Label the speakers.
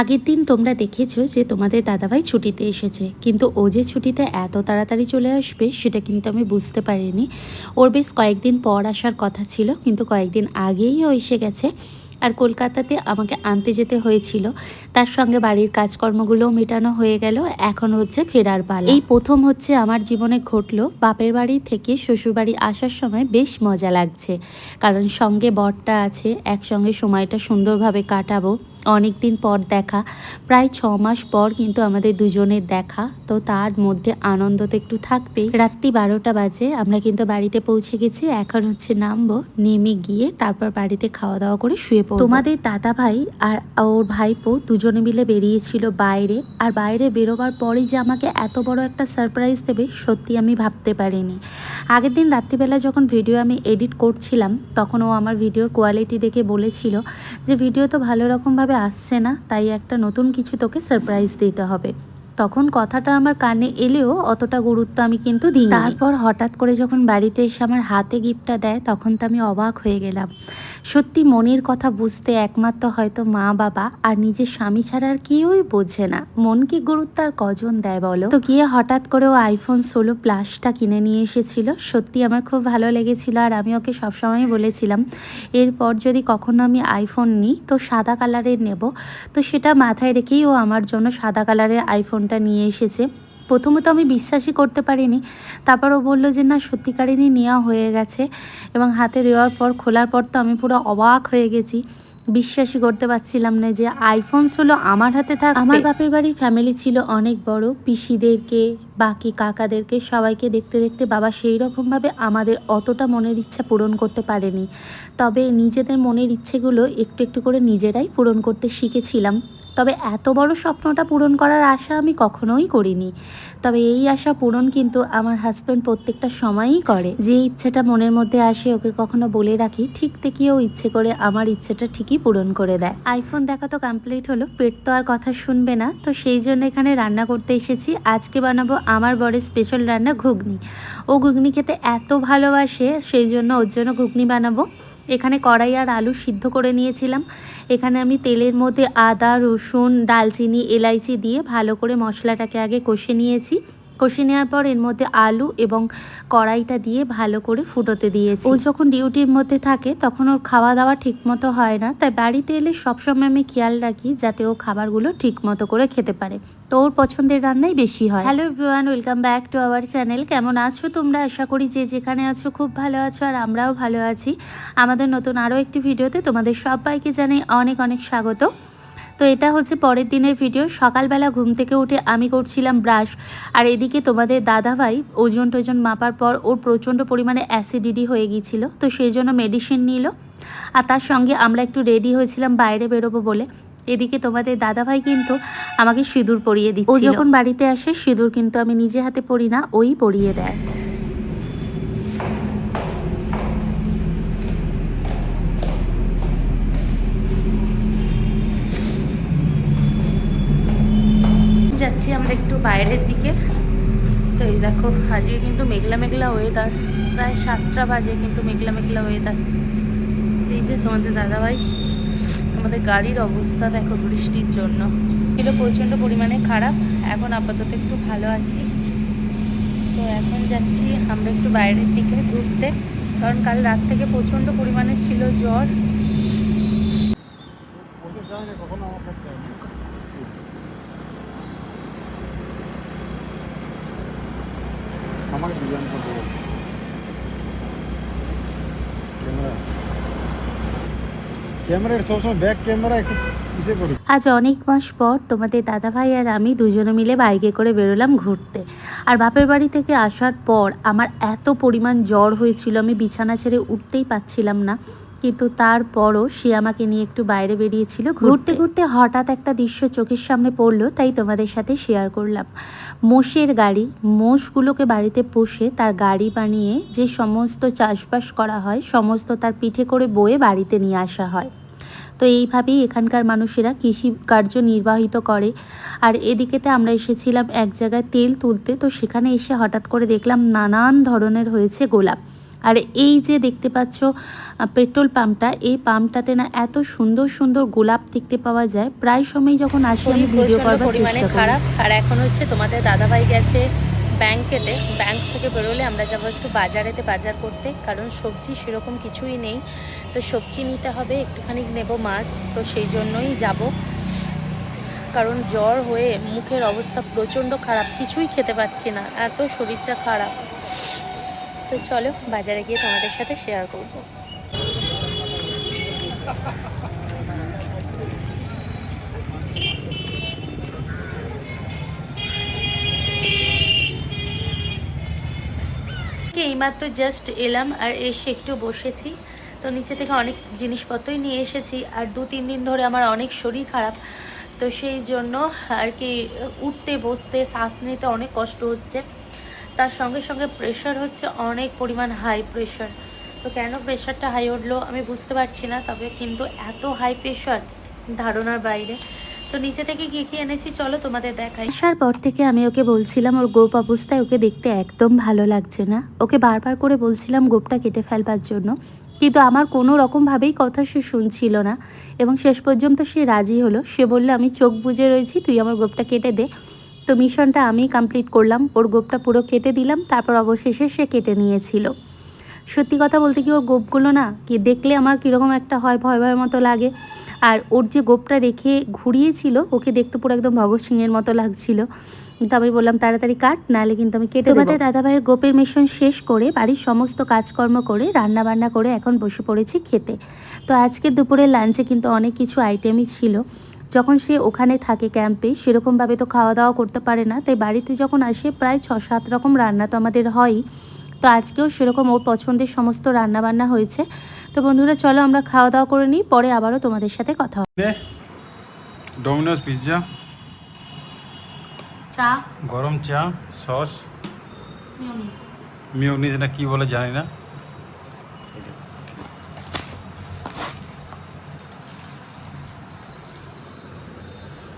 Speaker 1: আগের দিন তোমরা দেখেছ যে তোমাদের দাদাভাই ছুটিতে এসেছে। কিন্তু ও যে ছুটিতে এত তাড়াতাড়ি চলে আসবে, সেটা কিন্তু আমি বুঝতে পারিনি। ওর বেশ কয়েকদিন পর আসার কথা ছিল, কিন্তু কয়েকদিন আগেই ও এসে গেছে। আর কলকাতাতে আমাকে আনতে যেতে হয়েছিল। তার সঙ্গে বাড়ির কাজকর্মগুলোও মেটানো হয়ে গেল। এখন হচ্ছে ফেরার পালা। এই প্রথম হচ্ছে আমার জীবনে ঘটলো, বাপের বাড়ি থেকে শ্বশুরবাড়ি আসার সময় বেশ মজা লাগছে। কারণ সঙ্গে বরটা আছে, একসঙ্গে সময়টা সুন্দরভাবে কাটাবো। অনেক দিন পর দেখা। প্রায় ছ মাস পর কিন্তু আমাদের দুজনের দেখা। তো তার মধ্যে আনন্দ তো একটু থাকবেই। রাত্রি বারোটা বাজে, আমরা কিন্তু বাড়িতে পৌঁছে গেছি। এখন হচ্ছে নামবো, নেমে গিয়ে তারপর বাড়িতে খাওয়া দাওয়া করে শুয়ে পড়ব। তোমাদের দাদা ভাই আর ওর ভাইপো দুজনে মিলে বেরিয়েছিল বাইরে। আর বাইরে বেরোবার পরেই যে আমাকে এত বড় একটা সারপ্রাইজ দেবে, সত্যি আমি ভাবতে পারিনি। আগের দিন রাত্রিবেলা যখন ভিডিও আমি এডিট করছিলাম, তখন ও আমার ভিডিওর কোয়ালিটি দেখে বলেছিল যে ভিডিও তো ভালো রকমভাবে আসছে না তাই একটা নতুন কিছু তোকে সারপ্রাইজ দিতে হবে। তখন কথাটা আমার কানে এলেও অতটা গুরুত্ব আমি কিন্তু দিই তারপর হঠাৎ করে যখন বাড়িতে এসে আমার হাতে গিফটটা দেয়, তখন তো আমি অবাক হয়ে গেলাম। সত্যি মনের কথা বুঝতে একমাত্র হয়তো মা, বাবা আর নিজের স্বামী ছাড়া আর কেউই বোঝে না। মন কি গুরুত্ব আর কজন দেয় বলো? তো গিয়ে হঠাৎ করে ও আইফোন ষোলো প্লাসটা কিনে নিয়ে এসেছিল। সত্যি আমার খুব ভালো লেগেছিল আর আমি ওকে সবসময় বলেছিলাম, এরপর যদি কখনো আমি আইফোন নিই, তো সাদা কালারের নেব। তো সেটা মাথায় রেখেই ও আমার জন্য সাদা কালারের আইফোনটা নিয়ে এসেছে। প্রথমত আমি বিশ্বাসই করতে পারিনি। তারপর ও বলল যে, না সত্যিকারেরই নেওয়া হয়ে গেছে এবং হাতে দেওয়ার পর, খোলার পর তো আমি পুরো অবাক হয়ে গেছি। বিশ্বাসই করতে পারছিলাম না যে, আইফোন হলো আমার হাতে থাক আমার বাপের বাড়ির ফ্যামিলি ছিল অনেক বড়। পিসিদেরকে, বাকি কাকাদেরকে সবাইকে দেখতে দেখতে বাবা সেই রকমভাবে আমাদের অতটা মনের ইচ্ছা পূরণ করতে পারেনি। তবে নিজেদের মনের ইচ্ছেগুলো একটু একটু করে নিজেরাই পূরণ করতে শিখেছিলাম। তবে এত বড় স্বপ্নটা পূরণ করার আশা আমি কখনোই করিনি। তবে এই আশা পূরণ কিন্তু আমার হাজব্যান্ড প্রত্যেকটা সময়ই করে। যে ইচ্ছেটা মনের মধ্যে আসে ওকে কখনো বলে রাখি, ঠিক তেকিও ইচ্ছে করে আমার ইচ্ছেটা ঠিকই পূরণ করে দেয়। আইফোন দেখা তো কমপ্লিট হলো, পেট তো আর কথা শুনবে না। তো সেই জন্য এখানে রান্না করতে এসেছি। আজকে বানাবো আমার বরের স্পেশাল রান্না ঘুগনি। ও ঘুগনি খেতে এত ভালোবাসে, সেই জন্য ওর জন্য ঘুগনি বানাবো। এখানে কড়াই আর আলু সিদ্ধ করে নিয়েছিলাম। এখানে আমি তেলের মধ্যে আদা, রসুন, ডালচিনি, এলাইচি দিয়ে ভালো করে মশলাটাকে আগে কষে নিয়েছি। কষে নেওয়ার পর এর মধ্যে আলু এবং কড়াইটা দিয়ে ভালো করে ফুটোতে দিয়েছি। ও যখন ডিউটির মধ্যে থাকে তখন ওর খাওয়া দাওয়া ঠিক মতো হয় না। তাই বাড়িতে এলে সবসময় আমি খেয়াল রাখি যাতে ও খাবারগুলো ঠিক মতো করে খেতে পারে। তো ওর পছন্দের রান্নাই বেশি হয়। Hello everyone welcome back to our channel কেমন আছো তোমরা? আশা করি যে যেখানে আছো খুব ভালো আছো আর আমরাও ভালো আছি। আমাদের নতুন আরও একটি ভিডিওতে তোমাদের সবাইকে জানাই অনেক অনেক স্বাগত। তো এটা হচ্ছে পরের দিনের ভিডিও। সকালবেলা ঘুম থেকে উঠে আমি করছিলাম ব্রাশ। আর এদিকে তোমাদের দাদাভাই ওজন টোজন মাপার পর ওর প্রচণ্ড পরিমাণে অ্যাসিডিটি হয়ে গিয়েছিল, তো সেই জন্য মেডিসিন নিল। আর তার সঙ্গে আমরা একটু রেডি হয়েছিলাম বাইরে বেরোবো বলে। এদিকে তোমাদের দাদাভাই কিন্তু আমাকে সিঁদুর পরিয়ে দিচ্ছে ও যখন বাড়িতে আসে, সিঁদুর কিন্তু আমি নিজে হাতে পরি না, ওই পরিয়ে দেয়। যাচ্ছি আমরা একটু বাইরের দিকে। তো এই দেখো, আজকে কিন্তু মেঘলা মেঘলা ওয়েদার প্রায় সাতটা বাজে কিন্তু মেঘলা মেঘলা ওয়েদার এই যে তোমাদের দাদাভাই, আমাদের গাড়ির অবস্থা দেখো বৃষ্টির জন্য। ছিল প্রচণ্ড পরিমাণে খারাপ। এখন আপাতত একটু ভালো আছি। তো এখন যাচ্ছি আমরা একটু বাইরের দিকে ঘুরতে। কারণ কাল রাত থেকে প্রচণ্ড পরিমাণে ছিল জ্বর
Speaker 2: ওকে যায় না কখনো আমার কাছে যায় না। আমাকে ডিজাইন করতে ক্যামেরা।
Speaker 1: আজ অনেক মাস পর তোমাদের দাদা ভাই আর আমি দুজনে মিলে বাইকে করে বেরোলাম ঘুরতে। আর বাপের বাড়ি থেকে আসার পর আমার এত পরিমাণ জ্বর হয়েছিল আমি বিছানা ছেড়ে উঠতেই পাচ্ছিলাম না। কিন্তু তারপরও সে আমাকে নিয়ে একটু বাইরে বেরিয়েছিল। ঘুরতে। ঘুরতে হঠাৎ একটা দৃশ্য চোখের সামনে পড়ল তাই তোমাদের সাথে শেয়ার করলাম। মোষের গাড়ি মোষগুলোকে বাড়িতে পুষে তার গাড়ি বানিয়ে যে সমস্ত চাষবাস করা হয় সমস্ত তার পিঠে করে বয়ে বাড়িতে নিয়ে আসা হয়। তো এইভাবেই এখানকার মানুষেরা কৃষি কার্য নির্বাহিত করে। আর এদিকেতে আমরা এসেছিলাম এক জায়গায় তেল তুলতে তো সেখানে এসে হঠাৎ করে দেখলাম নানান ধরনের হয়েছে গোলাপ। আর এই যে দেখতে পাচ্ছ পেট্রোল পাম্পটা এই পাম্পটাতে না এত সুন্দর সুন্দর গোলাপ দেখতে পাওয়া যায়। প্রায় সময় যখন আসি আমি ভিডিও করবার
Speaker 3: পরিমাণে
Speaker 1: চেষ্টা করি।
Speaker 3: খারাপ। আর এখন হচ্ছে তোমাদের দাদাভাই গেছে ব্যাংকেতে ব্যাংক থেকে বেরোলে আমরা যাব একটু বাজারেতে বাজার করতে। কারণ সবজি সেরকম কিছুই নেই। তো সবজি নিতে হবে একটুখানি নেব মাছ। তো সেই জন্যই যাব। কারণ জ্বর হয়ে মুখের অবস্থা প্রচণ্ড খারাপ কিছুই খেতে পাচ্ছি না। এত শরীরটা খারাপ। তো চলো, বাজারে গিয়ে তোমাদের সাথে শেয়ার করব। এইমাত্র জাস্ট এলাম আর এসে একটু বসেছি। তো নিচে থেকে অনেক জিনিসপত্রই নিয়ে এসেছি আর দু তিন দিন ধরে আমার অনেক শরীর খারাপ। তো সেই জন্য আর কি উঠতে, বসতে, শ্বাস নিতে অনেক কষ্ট হচ্ছে। তার সঙ্গে সঙ্গে প্রেশার হচ্ছে, অনেক পরিমাণ হাই প্রেশার তো কেন প্রেশারটা হাই উঠল আমি বুঝতে পারছি না, তবে কিন্তু এত হাই প্রেশার ধারণার বাইরে। তো নিচে থেকে কী কী এনেছি চলো তোমাদের দেখাই।
Speaker 1: আসার পর থেকে আমি ওকে বলছিলাম, ওর গোপ অবস্থায় ওকে দেখতে একদম ভালো লাগছে না। ওকে বারবার করে বলছিলাম, গোপটা কেটে ফেলবার জন্য। কিন্তু আমার কোনো রকমভাবেই কথা সে শুনছিল না। এবং শেষ পর্যন্ত সে রাজি হলো। সে বলল, আমি চোখ বুজে রয়েছি, তুই আমার গোপটা কেটে দে। তো মিশনটা আমি কমপ্লিট করলাম। ওর গোপটা পুরো কেটে দিলাম, তারপর অবশেষে সে কেটে নিয়েছিল। সত্যি কথা বলতে কি ওর গোপগুলো না, কি দেখলে আমার কীরকম একটা হয়, ভয় ভয়ের মতো লাগে। আর ওর যে গোপটা রেখে ঘুরিয়েছিল, ওকে দেখতে পুরো একদম ভগৎ সিংয়ের মতো লাগছিল। কিন্তু আমি বললাম, তাড়াতাড়ি কাট, নাহলে কিন্তু আমি কেটে তোমাদের দাদাভাইয়ের গোপের মিশন শেষ করে, বাড়ির সমস্ত কাজকর্ম করে রান্না বান্না করে এখন বসে পড়েছি খেতে। তো আজকে দুপুরের লাঞ্চে কিন্তু অনেক কিছু আইটেমই ছিল। যখন সে ওখানে থাকে ক্যাম্পে সেরকমভাবে তো খাওয়া দাওয়া করতে পারে না। তাই বাড়িতে যখন আসে প্রায় ছ সাত রকম রান্না তো আমাদের হয়ই তো আজকেও সেরকম ওর পছন্দের সমস্ত রান্না বান্না হয়েছে। তো বন্ধুরা চলো আমরা খাওয়া দাওয়া করে নিই পরে আবারও তোমাদের সাথে কথা হবে।
Speaker 2: ডোমিনোস পিৎজা
Speaker 1: চা।
Speaker 2: গরম চা সস। মিউনিস না কি বলে জানি না।